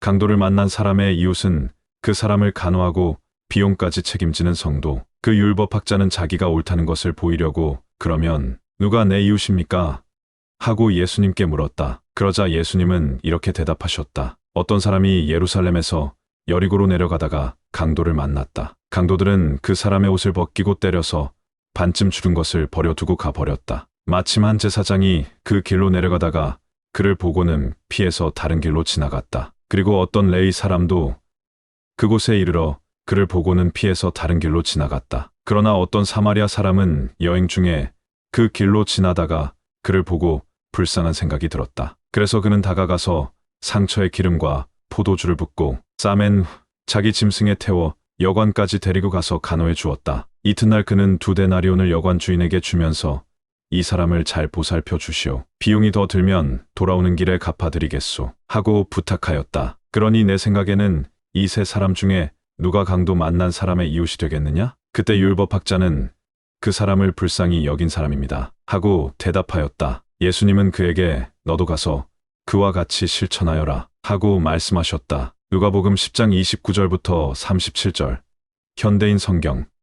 강도를 만난 사람의 이웃은 그 사람을 간호하고 비용까지 책임지는 성도. 그 율법학자는 자기가 옳다는 것을 보이려고 그러면 누가 내 이웃입니까? 하고 예수님께 물었다. 그러자 예수님은 이렇게 대답하셨다. 어떤 사람이 예루살렘에서 여리고로 내려가다가 강도를 만났다. 강도들은 그 사람의 옷을 벗기고 때려서 반쯤 죽은 것을 버려두고 가버렸다. 마침 한 제사장이 그 길로 내려가다가 그를 보고는 피해서 다른 길로 지나갔다. 그리고 어떤 레이 사람도 그곳에 이르러 그를 보고는 피해서 다른 길로 지나갔다. 그러나 어떤 사마리아 사람은 여행 중에 그 길로 지나다가 그를 보고 불쌍한 생각이 들었다. 그래서 그는 다가가서 상처에 기름과 포도주를 붓고 싸맨 후 자기 짐승에 태워 여관까지 데리고 가서 간호해 주었다. 이튿날 그는 두 데나리온을 여관 주인에게 주면서 이 사람을 잘 보살펴 주시오. 비용이 더 들면 돌아오는 길에 갚아드리겠소. 하고 부탁하였다. 그러니 내 생각에는 이 세 사람 중에 누가 강도 만난 사람의 이웃이 되겠느냐? 그때 율법학자는 그 사람을 불쌍히 여긴 사람입니다. 하고 대답하였다. 예수님은 그에게 너도 가서 그와 같이 실천하여라. 하고 말씀하셨다. 누가복음 10장 29절부터 37절. 현대인 성경.